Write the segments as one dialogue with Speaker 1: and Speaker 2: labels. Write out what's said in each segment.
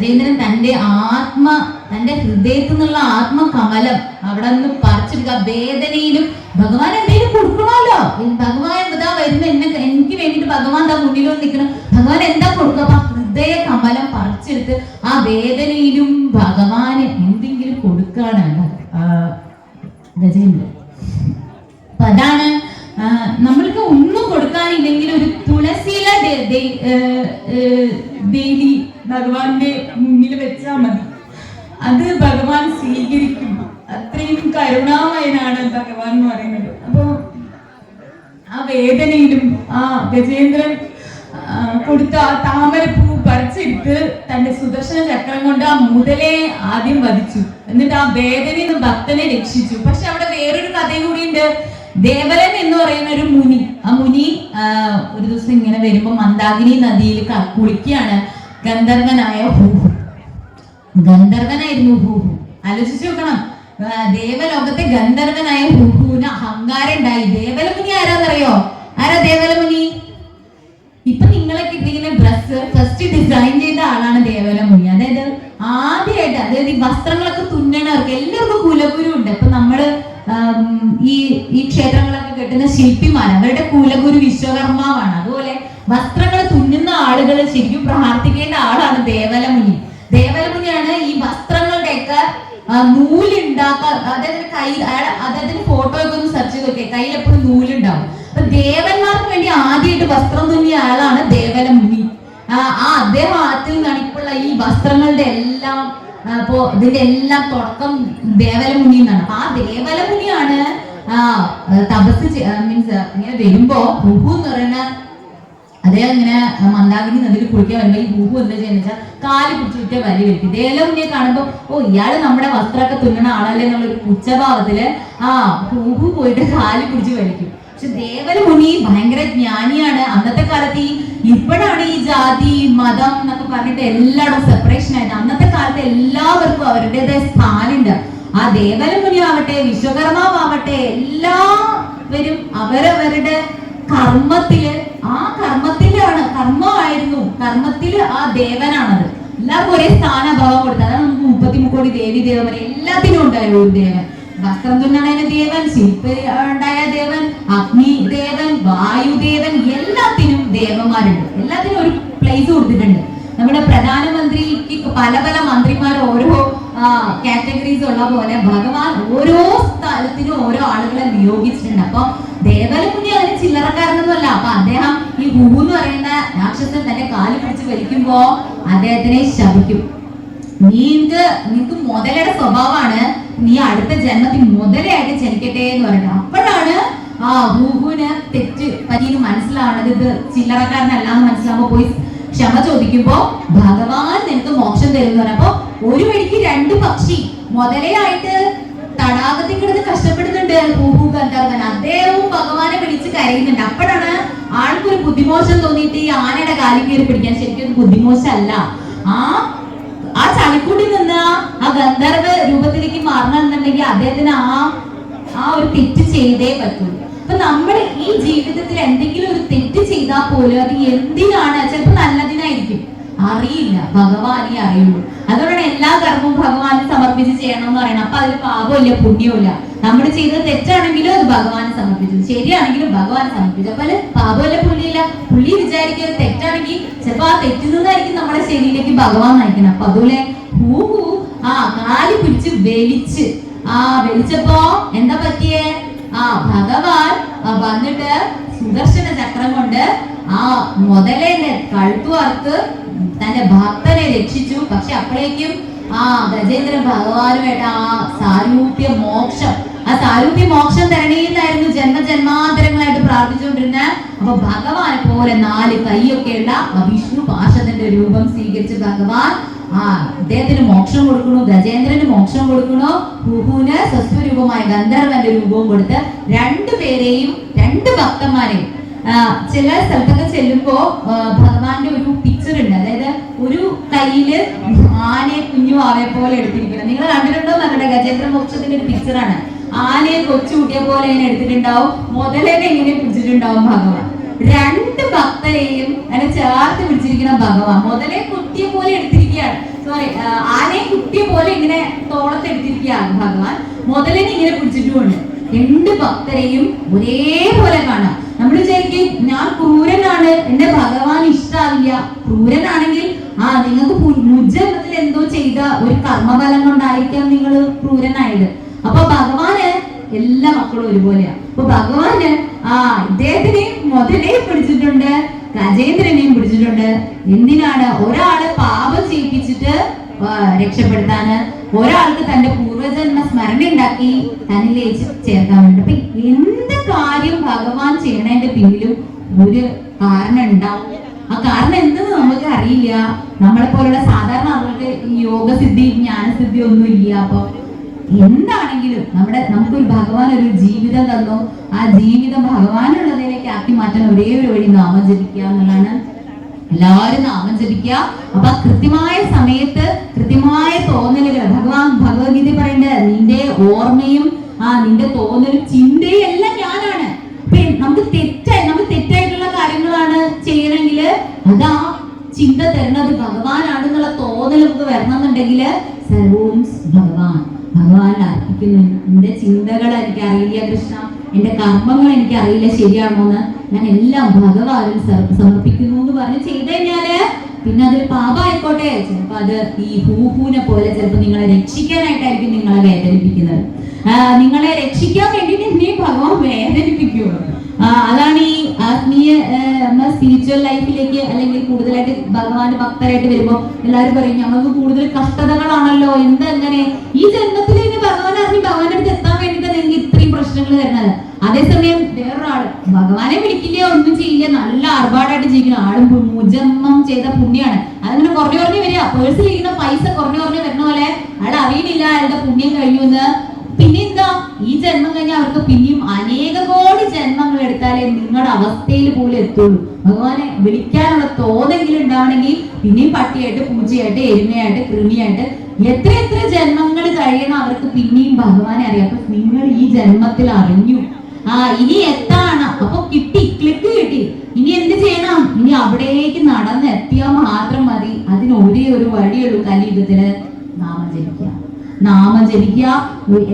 Speaker 1: ഗജേന്ദ്രൻ തന്റെ ആത്മ തന്റെ ഹൃദയത്തിൽ നിന്നുള്ള ആത്മകമലം അവിടെ നിന്ന് പറിച്ചെടുക്കുക. വേദനയിലും ഭഗവാൻ എന്തെങ്കിലും കൊടുക്കണമല്ലോ. ഭഗവാൻ എന്താ വരുന്ന? എന്നെ എനിക്ക് വേണ്ടിയിട്ട് ഭഗവാൻ എന്താ മുന്നിൽ നിൽക്കണം? ഭഗവാൻ എന്താ കൊടുക്കുക? അപ്പൊ ഹൃദയ കമലം പറിച്ചെടുത്ത് ആ വേദനയിലും ഭഗവാന് എന്തെങ്കിലും കൊടുക്കാണ് ഗജേന്ദ്രൻ അപ്പൊ അതാണ് നമ്മൾക്ക് ഒന്നും കൊടുക്കാനില്ലെങ്കിൽ ഒരു തുളസിയില ഡെയിലി ഭഗവാന്റെ മുന്നിൽ വെച്ചാൽ മതി. അത് ഭഗവാൻ സ്വീകരിക്കും. അത്രയും കരുണാമയനാണ് ഭഗവാൻ എന്ന് പറയുന്നത്. അപ്പൊ ആ വേദനയിലും ആ ഗജേന്ദ്രൻ കൊടുത്ത ആ താമരപ്പൂ പറിച്ചെടുത്ത് തന്റെ സുദർശന ചക്രം കൊണ്ട് ആ മുതലെ ആദ്യം വധിച്ചു. എന്നിട്ട് ആ വേദനയിൽ നിന്ന് ഭക്തനെ രക്ഷിച്ചു. പക്ഷെ അവിടെ വേറൊരു കഥയും കൂടിയുണ്ട്. ദേവരൻ എന്ന് പറയുന്ന ഒരു മുനി. ആ മുനി ഒരു ദിവസം ഇങ്ങനെ വരുമ്പോ മന്ദാകിനി നദിയിൽ കുളിക്കുകയാണ്. ഗന്ധർവനായ ഹൂഹു ഗന്ധർവനായിരുന്നു ഹൂഹു ആലോചിച്ച് നോക്കണം. ദേവലോകത്തെ ഗന്ധർവനായ ഹൂഹുവിന് അഹങ്കാരം ഉണ്ടായി ദേവലമുനി ആരാന്നറിയോ? ആരാ ദേവലമുനി? ഇപ്പൊ നിങ്ങളൊക്കെ ഇട്ടിരിക്കുന്ന ഡ്രസ്സ് ഫസ്റ്റ് ഡിസൈൻ ചെയ്ത ആളാണ് ദേവലമുനി. അതായത് ആദ്യമായിട്ട് അതായത് ഈ വസ്ത്രങ്ങളൊക്കെ തുന്നണവർക്ക് എല്ലാവർക്കും കുലഗുരു ഉണ്ട്. ഇപ്പൊ നമ്മൾ ഈ ഈ ക്ഷേത്രങ്ങളൊക്കെ കെട്ടുന്ന ശില്പിമാർ അവരുടെ കുലഗുരു വിശ്വകർമാവാണ്. അതുപോലെ ആളുകൾ ശരിക്കും പ്രാർത്ഥിക്കേണ്ട ആളാണ് ദേവലമുനി. ദേവലമുനിയാണ് ഈ വസ്ത്രങ്ങളുടെയൊക്കെ നൂലുണ്ടാക്കാൻ അതായത് കൈ അയാളെ അദ്ദേഹത്തിന്റെ ഫോട്ടോ ഒക്കെ ഒന്ന് സെർച്ച് ചെയ്ത് നോക്കിയാൽ കയ്യിൽ എപ്പോഴും നൂലുണ്ടാവും. അപ്പൊ ദേവന്മാർക്ക് വേണ്ടി ആദ്യമായിട്ട് വസ്ത്രം തുന്നിയ ആളാണ് ദേവലമുനി. ആ ആ അദ്ദേഹത്തിൽ നിന്നാണ് ഇപ്പോഴുള്ള ഈ വസ്ത്രങ്ങളുടെ എല്ലാം അപ്പോ ഇതിന്റെ എല്ലാം തുടക്കം ദേവലമുനി എന്നാണ്. അപ്പൊ ആ ദേവലമുനിയാണ് ആ തപസ് മീൻസ് ഇങ്ങനെ വരുമ്പോ ഹുഹു എന്ന് പറയുന്ന അദ്ദേഹം ഇങ്ങനെ മന്ദാകിനി നദിയിൽ കുളിക്കാൻ വരുമ്പോൾ ഈ ഭൂപു എന്താ ചെയ്യുന്ന വെച്ചാൽ കാൽ പിടിച്ചിട്ട് വലി വലിക്കും. ദേലമുനിയെ കാണുമ്പോൾ ഓ ഇയാൾ നമ്മുടെ വസ്ത്രമൊക്കെ തുന്നണ ആളല്ലേ എന്നുള്ള ഒരു പുച്ഛഭാവത്തിൽ ആ ഭൂപു പോയിട്ട് കാൽ പിടിച്ച് വലിക്കും. പക്ഷെ ദേവലമുനി ഭയങ്കര ജ്ഞാനിയാണ്. അന്നത്തെ കാലത്ത് ഈ ഇപ്പോഴാണ് ഈ ജാതി മതം എന്നൊക്കെ പറഞ്ഞിട്ട് എല്ലായിടും സെപ്പറേഷൻ ആയത്. അന്നത്തെ കാലത്ത് എല്ലാവർക്കും അവരുടേതായ സ്ഥാനമുണ്ട്. ആ ദേവലമുനി ആവട്ടെ വിശ്വകർമാവട്ടെ എല്ലാവരും അവരവരുടെ കർമ്മത്തിൽ ആ കർമ്മത്തിലാണ് കർമ്മമായിരുന്നു. കർമ്മത്തിൽ ആ ദേവനാണത്. എല്ലാവർക്കും ഒരേ സ്ഥാനഭാവം കൊടുത്തത്. അതാണ് നമുക്ക് മുപ്പത്തി മുക്കോടി ദേവി ദേവൻ എല്ലാത്തിനും ഉണ്ടായ ഒരു ദേവൻ. വസ്ത്രം തുന്നണ ദേവൻ ശില്പ ഉണ്ടായ ദേവൻ അഗ്നി ദേവൻ വായുദേവൻ എല്ലാത്തിനും ദേവന്മാരുണ്ട്. എല്ലാത്തിനും ഒരു പ്ലേസ് കൊടുത്തിട്ടുണ്ട്. നമ്മുടെ പ്രധാനമന്ത്രിക്ക് പല പല മന്ത്രിമാർ ഓരോ കാറ്റഗറീസ് ഉള്ള പോലെ ഭഗവാൻ ഓരോ സ്ഥലത്തിനും ഓരോ ആളുകളെ നിയോഗിച്ചിട്ടുണ്ട്. അപ്പൊ ദേവലമുനി അതിന് ചില്ലറക്കാരനൊന്നുമല്ല. അപ്പൊ ഈ എന്ന് പറയുന്ന രാക്ഷസൻ തന്റെ കാൽ പിടിച്ച് വലിക്കുമ്പോ അദ്ദേഹത്തിനെ ശപിക്കും. നീക്ക് നിനക്ക് മുതലയുടെ സ്വഭാവമാണ്. നീ അടുത്ത ജന്മത്തിൽ മുതലയായിട്ട് ജനിക്കട്ടെ എന്ന് പറയുന്നത് അപ്പോഴാണ് ആ ഭൂഹുവിന് തെറ്റ് പറ്റിയെന്ന് മനസ്സിലാവണത്. ഇത് ചില്ലറക്കാരനല്ലാന്ന് മനസ്സിലാവുമ്പോ പോയി ക്ഷമ ചോദിക്കുമ്പോ ഭഗവാൻ നിനക്ക് മോക്ഷം തരും എന്ന് പറഞ്ഞപ്പോ ഒരു വഴിക്ക് രണ്ട് പക്ഷി മുതലയായിട്ട് തടാകത്തിൽ കിടന്ന് കഷ്ടപ്പെടുന്നുണ്ട് ഗന്ധർവൻ. അദ്ദേഹവും ഭഗവാനെ വിളിച്ച് കരയുന്നുണ്ട്. അപ്പോഴാണ് ആൾക്കൊരു ബുദ്ധിമോശം തോന്നിയിട്ട് ഈ ആനയുടെ കാലിൽ കയറി പിടിക്കാൻ ശരിക്കും ബുദ്ധിമോശമല്ല. ആ ആ ചളിക്കൂട്ടിൽ നിന്ന് ആ ഗന്ധർവ രൂപത്തിലേക്ക് മാറണമെന്നുണ്ടെങ്കിൽ അദ്ദേഹത്തിന് ആ ആ ഒരു തെറ്റ് ചെയ്തേ പറ്റൂ. അപ്പൊ നമ്മൾ ഈ ജീവിതത്തിൽ എന്തെങ്കിലും ഒരു തെറ്റ് ചെയ്താൽ പോലും അത് എന്തിനാണ്? ചിലപ്പോൾ നല്ലതിനായിരിക്കും. അറിയില്ല. ഭഗവാനെ അറിയുള്ളൂ. അതുകൊണ്ടാണ് എല്ലാ കർമ്മവും ഭഗവാനെ സമർപ്പിച്ച് ചെയ്യണം എന്ന് പറയുന്നത്. അപ്പൊ അതിൽ പാപമില്ല പുണ്യമില്ല നമ്മൾ ചെയ്തത് തെറ്റാണെങ്കിലും അത് ഭഗവാനെ സമർപ്പിച്ചു ശരിയാണെങ്കിലും ഭഗവാനെ സമർപ്പിച്ചു അപ്പൊ പാപമില്ല പുണ്യമില്ല. പുള്ളി വിചാരിക്കുന്നത് തെറ്റാണെങ്കിൽ ചിലപ്പോ ആ തെറ്റിൽ നിന്നായിരിക്കും നമ്മുടെ ശരിയിലേക്ക് ഭഗവാൻ നയിക്കുന്നത്. അപ്പൊ അതുപോലെ ഹൂ ആ കാലി പിടിച്ച് വലിച്ച് ആ വലിച്ചപ്പോ എന്താ പറ്റിയേ? ആ ഭഗവാൻ വന്നിട്ട് സുദർശന ചക്രം കൊണ്ട് ആ മുതലേന്റെ കഴുത്തു അറുത്ത് തന്റെ ഭക്തനെ രക്ഷിച്ചു. പക്ഷെ അപ്പോഴേക്കും ആ ഗജേന്ദ്രൻ ഭഗവാനുമായിട്ട് ആ സാരൂപ്യ മോക്ഷം ആ സാരൂപ്യ മോക്ഷം തരണേന്നായിരുന്നു ജന്മജന്മാന്തരങ്ങളായിട്ട് പ്രാർത്ഥിച്ചുകൊണ്ടിരുന്ന അപ്പൊ ഭഗവാനെ പോലെ നാല് കൈയൊക്കെയുള്ള ആ വിഷ്ണു പാർഷത്തിന്റെ രൂപം സ്വീകരിച്ച് ഭഗവാൻ ആ അദ്ദേഹത്തിന് മോക്ഷം കൊടുക്കണു ഗജേന്ദ്രന് മോക്ഷം കൊടുക്കണു ഹുഹുന് സ്വസ്വരൂപമായ ഗന്ധർവന്റെ രൂപവും കൊടുത്ത് രണ്ടുപേരെയും രണ്ട് ഭക്തന്മാരെയും ചില സ്ഥലത്തൊക്കെ ചെല്ലുമ്പോ ആ, ഭഗവാന്റെ ഒരു പിക്ചർ ഉണ്ട്. അതായത് ഒരു കയ്യിൽ ആനയെ കുഞ്ഞു ആവയെ പോലെ എടുത്തിരിക്കണം നിങ്ങൾ കണ്ടിട്ടുണ്ടോ? നമ്മുടെ ഗജേന്ദ്ര മോക്ഷത്തിന്റെ ഒരു പിക്ചറാണ് ആനയെ കൊച്ചുകുട്ടിയെ പോലെ ഇങ്ങനെ എടുത്തിട്ടുണ്ടാവും. മുതലേനെ ഇങ്ങനെ പിടിച്ചിട്ടുണ്ടാവും ഭഗവാൻ. രണ്ട് ഭക്തരെയും അങ്ങനെ ചേർത്ത് പിടിച്ചിരിക്കുന്ന ഭഗവാൻ. മുതലേ കുട്ടിയെ പോലെ എടുത്തിരിക്കുകയാണ്. സോറി ആനയെ കുട്ടിയെ പോലെ ഇങ്ങനെ തോളത്തെടുത്തിരിക്കുകയാണ് ഭഗവാൻ. മുതലിനെ ഇങ്ങനെ പിടിച്ചിട്ടുമുണ്ട്. രണ്ട് ഭക്തരെയും ഒരേപോലെ കാണാം. നമ്മൾ വിചാരിക്കും ഞാൻ ക്രൂരനാണ് എന്റെ ഭഗവാൻ ഇഷ്ടാവില്ല. ക്രൂരനാണെങ്കിൽ ആ നിങ്ങൾക്ക് മുജ്ജന്മത്തിൽ എന്തോ ചെയ്ത ഒരു കർമ്മഫലം കൊണ്ടായിരിക്കാം നിങ്ങൾ ക്രൂരനായത്. അപ്പൊ ഭഗവാന് എല്ലാ മക്കളും ഒരുപോലെയാ. അപ്പൊ ഭഗവാന് ആ ഇദ്ദേഹത്തിനെയും മുതലേ പിടിച്ചിട്ടുണ്ട് ഗജേന്ദ്രനെയും പിടിച്ചിട്ടുണ്ട്. എന്തിനാണ്? ഒരാളെ പാപം ചെയ്യിപ്പിച്ചിട്ട് രക്ഷപ്പെടുത്താന്? ഒരാൾക്ക് തന്റെ പൂർവജന്മ സ്മരണ ഉണ്ടാക്കി തന്നിലേക്ക് ചേർക്കാൻ വേണ്ടി. അപ്പൊ എന്ത് കാര്യം ഭഗവാൻ ചെയ്യണതിന്റെ പിന്നിലും ഒരു കാരണം ഉണ്ടാവും. ആ കാരണം എന്തെന്ന് നമുക്ക് അറിയില്ല. നമ്മളെ പോലുള്ള സാധാരണ ആളുകൾക്ക് യോഗസിദ്ധി ജ്ഞാനസിദ്ധി ഒന്നും ഇല്ല. അപ്പൊ എന്താണെങ്കിലും നമ്മുടെ നമുക്കൊരു ഭഗവാൻ ഒരു ജീവിതം തന്നു. ആ ജീവിതം ഭഗവാനുള്ളതിലേക്ക് ആക്കി മാറ്റാൻ ഒരേ ഒരു വഴി നാമം ജപിക്കുക എന്നുള്ളതാണ്. എല്ലാവരും നാമം ജപിക്കുക. അപ്പൊ ആ കൃത്യമായ സമയത്ത് കൃത്യമായ തോന്നലുകൾ. ഭഗവാൻ ഭഗവത്ഗീത പറയുന്നത് നിന്റെ ഓർമ്മയും ആ നിന്റെ തോന്നലും ചിന്തയും എല്ലാം ഞാനാണ്. നമുക്ക് തെറ്റായി നമുക്ക് തെറ്റായിട്ടുള്ള കാര്യങ്ങളാണ് ചെയ്യണമെങ്കിൽ അതാ ചിന്ത തരുന്നത് ഭഗവാനാണെന്നുള്ള തോന്നൽ നമുക്ക് വരണമെന്നുണ്ടെങ്കിൽ സർവവും ഭഗവാൻ. ഭഗവാൻ അർപ്പിക്കുന്നു. എന്റെ ചിന്തകൾ എനിക്ക് അറിയില്ല കൃഷ്ണ. എന്റെ കർമ്മങ്ങൾ എനിക്ക് അറിയില്ല ശരിയാണോ എന്ന് ഞാൻ എല്ലാം ഭഗവാനിൽ സമർപ്പിക്കുന്നു എന്ന് പറഞ്ഞ് ചെയ്ത് കഴിഞ്ഞാൽ പിന്നെ അതൊരു പാപമായിക്കോട്ടെ ചിലപ്പോ അത് ഈ ഹൂഹൂനെ പോലെ ചിലപ്പോ നിങ്ങളെ രക്ഷിക്കാനായിട്ടായിരിക്കും നിങ്ങളെ വേദനിപ്പിക്കുന്നത്. നിങ്ങളെ രക്ഷിക്കാൻ വേണ്ടിയിട്ട് എന്നെ ഭഗവാൻ വേദനിപ്പിക്കുള്ളൂ അതാണ് ഈ ആത്മീയ സ്പിരിച്വൽ ലൈഫിലേക്ക് അല്ലെങ്കിൽ കൂടുതലായിട്ട് ഭഗവാന്റെ ഭക്തരായിട്ട് വരുമ്പോൾ എല്ലാവരും പറയും ഞങ്ങൾക്ക് കൂടുതൽ കഷ്ടതകളാണല്ലോ എന്തെങ്ങനെ? ഈ ജന്മത്തിൽ തന്നെ ഭഗവാൻ അറിഞ്ഞ് ഭഗവാന്റെ അടുത്ത് എത്താൻ വേണ്ടിയിട്ടാണ് നിങ്ങൾക്ക് ഇത്രയും പ്രശ്നങ്ങൾ വരുന്നത് അതേസമയം വേറൊരാൾ ഭഗവാനെ വിളിക്കില്ല ഒന്നും ചെയ്യില്ല നല്ല ആർഭാടായിട്ട് ജീവിക്കുന്ന ആളും മുജന്മം ചെയ്ത പുണ്യാണ്. അതങ്ങനെ കുറഞ്ഞു കുറഞ്ഞു വരിക. പേഴ്സിൽ ഇരിക്കുന്ന പൈസ കുറഞ്ഞു കുറഞ്ഞു വരുന്ന പോലെ അയാൾ അറിയുന്നില്ല അയാളുടെ പുണ്യം കഴിഞ്ഞു എന്ന്. പിന്നെ എന്താ? ഈ ജന്മം കഴിഞ്ഞാൽ അവർക്ക് പിന്നെയും അനേക കോടി ജന്മങ്ങൾ എടുത്താലേ നിങ്ങളുടെ അവസ്ഥയിൽ പോലും എത്തുള്ളൂ. ഭഗവാനെ വിളിക്കാനുള്ള തോതെങ്കിലും ഉണ്ടാവണമെങ്കിൽ പിന്നെയും പട്ടിയായിട്ട് പൂച്ചയായിട്ട് എരുമയായിട്ട് കൃമിയായിട്ട് എത്ര എത്ര ജന്മങ്ങൾ കഴിയണം അവർക്ക് പിന്നെയും ഭഗവാനെ അറിയാം. അപ്പൊ നിങ്ങൾ ഈ ജന്മത്തിൽ അറിഞ്ഞു. ആ ഇനി എത്താണ്? അപ്പൊ കിട്ടി ക്ലിക്ക് കിട്ടി. ഇനി എന്ത് ചെയ്യണം? ഇനി അവിടേക്ക് നടന്ന് എത്തിയാൽ മാത്രം മതി. അതിന് ഒരേ ഒരു വഴിയുള്ളൂ കലിയുഗത്തിൽ നാമം ജനിക്കുക നാമം ജനിക്കുക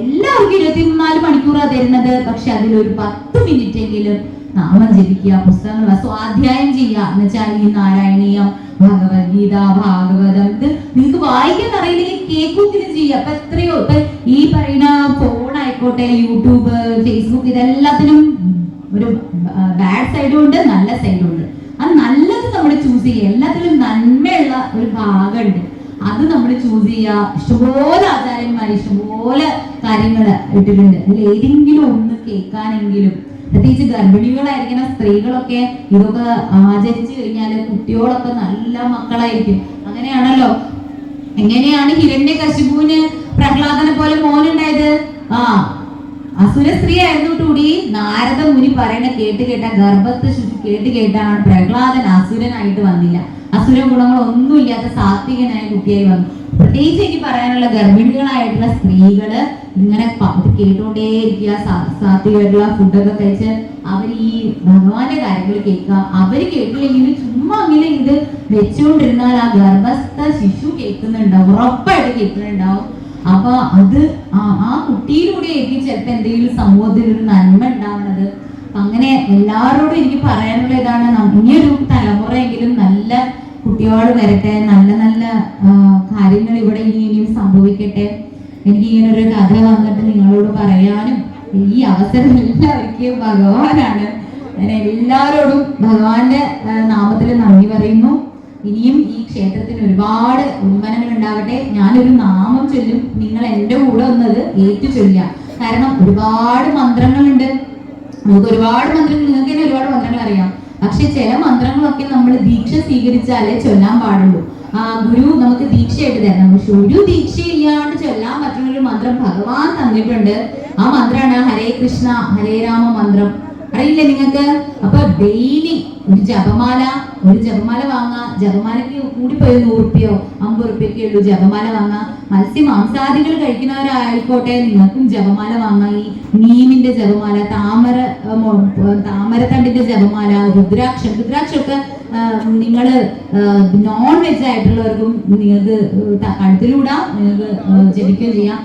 Speaker 1: എല്ലാവർക്കും ഇരുപത്തിനാല് മണിക്കൂറാണ് തരുന്നത്. പക്ഷെ അതിലൊരു പത്ത് മിനിറ്റ് എങ്കിലും നാമം ജപിക്കുക. പുസ്തകങ്ങൾ സ്വാധ്യായം ചെയ്യുക. എന്ന് വെച്ചാൽ ഈ നാരായണീയം ഭഗവത്ഗീത ഭാഗവതം ഇത് നിങ്ങൾക്ക് വായിക്കാൻ അറിയില്ലെങ്കിൽ കേൾക്കുകയും ചെയ്യുക അപ്പൊ എത്രയോ ഇപ്പൊ ഈ പറയുന്ന ഫോൺ ആയിക്കോട്ടെ യൂട്യൂബ് ഫേസ്ബുക്ക് ഇതെല്ലാത്തിനും ഒരു ബാഡ് സൈഡും ഉണ്ട് നല്ല സൈഡും ഉണ്ട്. അത് നല്ലത് നമ്മൾ ചൂസ് ചെയ്യുക. എല്ലാത്തിലും നന്മയുള്ള ഒരു ഭാഗമുണ്ട്. അത് നമ്മൾ ചൂസ് ചെയ്യുക. ഇഷ്ടംപോലെ ആചാര്യന്മാർ ഇഷ്ടംപോലെ കാര്യങ്ങൾ ഇട്ടിട്ടുണ്ട്. അതിൽ ഏതെങ്കിലും ഒന്ന് കേൾക്കാനെങ്കിലും പ്രത്യേകിച്ച് ഗർഭിണികളായിരിക്കുന്ന സ്ത്രീകളൊക്കെ ഇതൊക്കെ ആചരിച്ചു കഴിഞ്ഞാൽ കുട്ടികളൊക്കെ നല്ല മക്കളായിരിക്കും. അങ്ങനെയാണല്ലോ. എങ്ങനെയാണ് ഹിരണ്യ കശിപുവിന് പ്രഹ്ലാദനെ പോലെ മോനുണ്ടായത്? ആ അസുര സ്ത്രീ ആയിരുന്നു കൂടി നാരദ മുനി പറയണ കേട്ട് കേട്ട ഗർഭത്തെ കേട്ട് കേട്ടാണ് പ്രഹ്ലാദൻ അസുരനായിട്ട് വന്നില്ല. അസുര ഗുണങ്ങളൊന്നും ഇല്ലാത്ത സാത്വികനായ കുട്ടിയായി വന്നു. പ്രത്യേകിച്ച് എനിക്ക് പറയാനുള്ള ഗർഭിണികളായിട്ടുള്ള സ്ത്രീകൾ ഇങ്ങനെ കേട്ടോണ്ടേയിരിക്കുക സാത്വികമായിട്ടുള്ള ഫുഡൊക്കെ കഴിച്ച് അവർ ഈ ഭഗവാന്റെ കാര്യങ്ങൾ കേൾക്കുക. അവർ കേട്ടില്ലെങ്കിൽ ചുമ്മാ അങ്ങനെ ഇത് വെച്ചുകൊണ്ടിരുന്നാൽ ആ ഗർഭസ്ഥ ശിശു കേൾക്കുന്നുണ്ടാവും ഉറപ്പായിട്ട് കേൾക്കുന്നുണ്ടാവും. അപ്പൊ അത് ആ കുട്ടിയിലൂടെ ആയിരിക്കും ചിലപ്പോ എന്തെങ്കിലും സമൂഹത്തിൽ ഒരു നന്മ ഉണ്ടാവുന്നത്. അങ്ങനെ എല്ലാവരോടും എനിക്ക് പറയാനുള്ള ഇതാണ് ഇനിയൊരു തലമുറയെങ്കിലും നല്ല കുട്ടികൾ വരട്ടെ നല്ല നല്ല കാര്യങ്ങൾ ഇവിടെ ഇനി ഇനിയും സംഭവിക്കട്ടെ. എനിക്ക് ഇങ്ങനെ ഒരു കഥ വന്നിട്ട് നിങ്ങളോട് പറയാനും ഈ അവസരം എല്ലാവർക്കും ഭഗവാനാണ്. ഞാൻ എല്ലാവരോടും ഭഗവാന്റെ നാമത്തിൽ നന്ദി പറയുന്നു. ഇനിയും ഈ ക്ഷേത്രത്തിന് ഒരുപാട് ഉന്മനങ്ങൾ ഉണ്ടാവട്ടെ. ഞാനൊരു നാമം ചൊല്ലും. നിങ്ങൾ എന്റെ കൂടെ വന്നത് ഏറ്റു ചൊല്ലുക കാരണം ഒരുപാട് മന്ത്രങ്ങളുണ്ട്. നമുക്ക് ഒരുപാട് മന്ത്രങ്ങൾ നിങ്ങൾക്ക് തന്നെ ഒരുപാട് മന്ത്രങ്ങൾ അറിയാം. പക്ഷെ ചില മന്ത്രങ്ങളൊക്കെ നമ്മൾ ദീക്ഷ സ്വീകരിച്ചാലേ ചൊല്ലാൻ പാടുള്ളൂ. ആ ഗുരു നമുക്ക് ദീക്ഷയായിട്ട് തരണം പക്ഷെ ഒരു ദീക്ഷയില്ലാണ്ട് ചൊല്ലാൻ പറ്റുന്ന ഒരു മന്ത്രം ഭഗവാൻ തന്നിട്ടുണ്ട്. ആ മന്ത്രമാണ് ഹരേ കൃഷ്ണ ഹരേ രാമ മന്ത്രം. അറിയില്ലേ നിങ്ങൾക്ക്? അപ്പൊ ഡെയിലി ഒരു ജപമാല ഒരു ജപമാല വാങ്ങാ. ജപമാലയ്ക്ക് കൂടി പോയി നൂറ് റുപ്യോ അമ്പത് റുപ്യൊക്കെ ഉള്ളൂ. ജപമാല വാങ്ങാ. മത്സ്യ മാംസാദികൾ കഴിക്കുന്നവരായിക്കോട്ടെ നിങ്ങൾക്കും ജപമാല വാങ്ങാം. ഈ നീമിന്റെ ജപമാല താമര താമരത്തണ്ടിന്റെ ജപമാല രുദ്രാക്ഷം. രുദ്രാക്ഷമൊക്കെ നിങ്ങൾ നോൺ വെജ് ആയിട്ടുള്ളവർക്കും നിങ്ങൾക്ക് കഴുത്തിലൂടാം നിങ്ങൾക്ക് ജപിക്കുകയും ചെയ്യാം.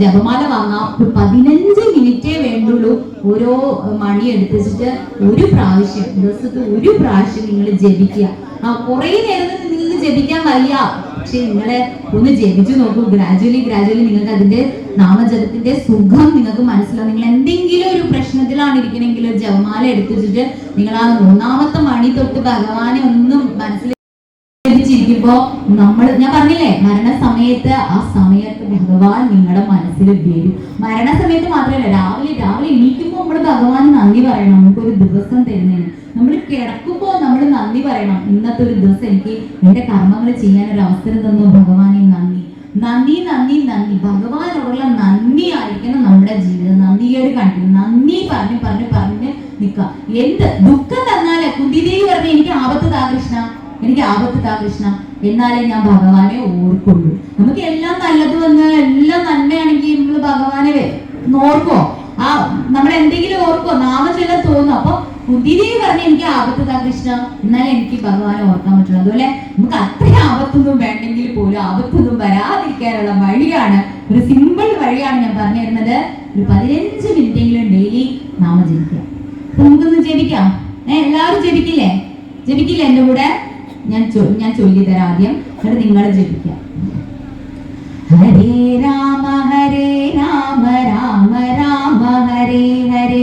Speaker 1: ജപമാല വാങ്ങാം. ഒരു പതിനഞ്ച് മിനിറ്റേ വേണ്ടുള്ളൂ. ഓരോ മണി എടുത്തിട്ട് ഒരു പ്രാവശ്യം ദിവസത്തെ ഒരു പ്രാവശ്യം നിങ്ങൾ ജപിക്കുക. ആ കുറേ നേരത്തെ നിങ്ങൾക്ക് ജപിക്കാൻ വയ്യ. പക്ഷെ നിങ്ങളെ ഒന്ന് ജപിച്ചു നോക്കൂ. ഗ്രാജുവലി ഗ്രാജുവലി നിങ്ങൾക്ക് അതിന്റെ നാമജപത്തിന്റെ സുഖം നിങ്ങൾക്ക് മനസ്സിലാവും. നിങ്ങൾ എന്തെങ്കിലും ഒരു പ്രശ്നത്തിലാണ് ഇരിക്കണമെങ്കിൽ ഒരു ജപമാല എടുത്തിട്ട് നിങ്ങൾ ആ മൂന്നാമത്തെ മണി തൊട്ട് ഭഗവാനെ ഒന്നും മനസ്സിൽ ചിരിക്കുമ്പോ നമ്മൾ ഞാൻ പറഞ്ഞില്ലേ മരണസമയത്ത് ആ സമയത്ത് ഭഗവാൻ നിങ്ങളുടെ മനസ്സിൽ വരും. മരണസമയത്ത് മാത്രമല്ല രാവിലെ രാവിലെ എണീക്കുമ്പോൾ നമ്മൾ ഭഗവാൻ നന്ദി പറയണം. നമുക്ക് ഒരു ദിവസം തരുന്നതിന്. നമ്മൾ കിടക്കുമ്പോൾ നമ്മൾ നന്ദി പറയണം. ഇന്നത്തെ ഒരു ദിവസം എനിക്ക് എന്റെ കർമ്മങ്ങൾ ചെയ്യാൻ ഒരു അവസരം തന്നു ഭഗവാനെ നന്ദി. നന്ദി നന്ദി നന്ദി. ഭഗവാനോടുള്ള നന്ദി ആയിരിക്കണം നമ്മുടെ ജീവിതം. നന്ദിയോട് കണ്ടു നന്ദി പറഞ്ഞ് പറഞ്ഞ് പറഞ്ഞ് നിൽക്കുക. എന്ത് ദുഃഖം തന്നാലേ കുന്തിദേവി പറഞ്ഞ എനിക്ക് ആപത്ത് താ കൃഷ്ണ. എനിക്ക് ആപത്ത് താ കൃഷ്ണ. എന്നാലേ ഞാൻ ഭഗവാനെ ഓർക്കുള്ളൂ. നമുക്ക് എല്ലാം നല്ലത് വന്ന് എല്ലാം നന്മയാണെങ്കിൽ നമ്മൾ ഭഗവാനെ ഓർക്കോ ആ നമ്മൾ എന്തെങ്കിലും ഓർക്കോ? നാമചൊല്ലാൻ തോന്നും അപ്പൊ കുന്തിദേവി പറഞ്ഞ എനിക്ക് ആപത്ത് താ കൃഷ്ണ എന്നാലേ എനിക്ക് ഭഗവാനെ ഓർക്കാൻ പറ്റുള്ളൂ. അതുപോലെ നമുക്ക് അത്രയും ആപത്തൊന്നും വേണ്ടെങ്കിൽ പോലും ആപത്തൊന്നും വരാതിരിക്കാനുള്ള വഴിയാണ് ഒരു സിമ്പിൾ വഴിയാണ് ഞാൻ പറഞ്ഞു തരുന്നത്. ഒരു പതിനഞ്ച് മിനിറ്റെങ്കിലും ഡെയിലി നാമം ജപിക്കാം നമുക്കൊന്ന് ജപിക്കാം. ഏഹ് എല്ലാവരും ജപിക്കില്ലേ? ജപിക്കില്ലേ എന്റെ കൂടെ? ഞാൻ ഞാൻ ചൊല്ലിത്തരാം ആദ്യം. എന്നിട്ട് നിങ്ങൾ ജപിക്കാം. ഹരേ രാമ ഹരേ രാമ രാമ രാമ ഹരേ ഹരേ.